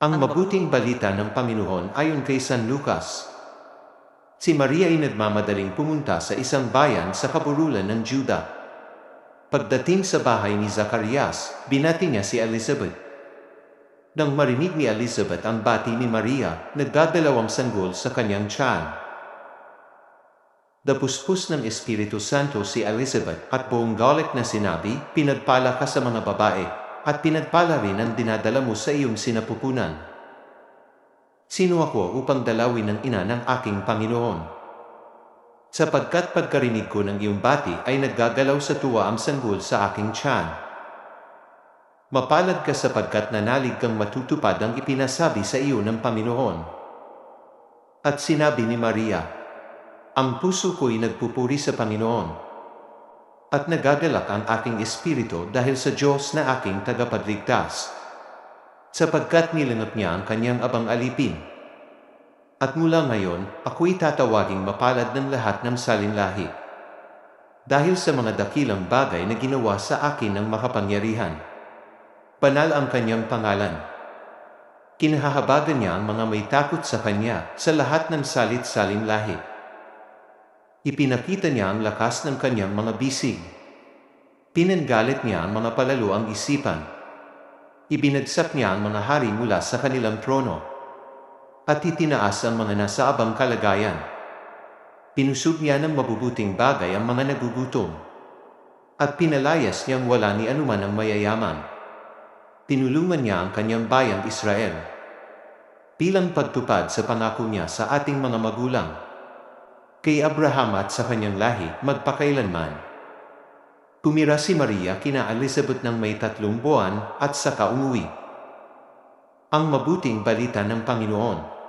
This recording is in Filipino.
Ang mabuting balita ng Panginoon ayon kay San Lucas. Si Maria ay nagmamadaling pumunta sa isang bayan sa kaburulan ng Juda. Pagdating sa bahay ni Zacarias, binati niya si Elizabeth. Nang marinig ni Elizabeth ang bati ni Maria, nagdadalawang sanggol sa kanyang tiyan. Dapuspos ng Espiritu Santo si Elizabeth at buong galit na sinabi, Pinagpala ka sa mga babae, at pinagpala rin ang dinadala mo sa iyong sinapupunan. Sino ako upang dalawin ng ina ng aking Panginoon? Sapagkat pagkarinig ko ng iyong bati ay naggagalaw sa tuwa ang sanggol sa aking tiyan. Mapalad ka sapagkat nanalig kang matutupad ang ipinasabi sa iyo ng Panginoon. At sinabi ni Maria, Ang puso ko'y nagpupuri sa Panginoon at nagagalak ang aking espiritu dahil sa Diyos na aking tagapagligtas. Sapagkat nilanap niya ang kanyang abang alipin. At mula ngayon, ako'y tatawaging mapalad ng lahat ng salinlahi. Dahil sa mga dakilang bagay na ginawa sa akin ng makapangyarihan. Banal ang kanyang pangalan. Kinahahabagan niya ang mga may takot sa kanya sa lahat ng salit-salin lahi. Ipinakita niya ang lakas ng kanyang mga bisig. Pinanggalit niya ang mga palalo ang isipan. Ibinagsak niya ang mga hari mula sa kanilang trono. At itinaas ang mga nasa abang kalagayan. Pinusog niya ng mabubuting bagay ang mga nagugutom. At pinalayas niyang wala ni anuman ang mayayaman. Tinulungan niya ang kanyang bayang Israel. Bilang pagtupad sa pangako niya sa ating mga magulang kay Abraham at sa kanyang lahi magpakailanman. Tumira si Maria kina Elizabeth ng may tatlong buwan at saka umuwi. Ang mabuting balita ng Panginoon.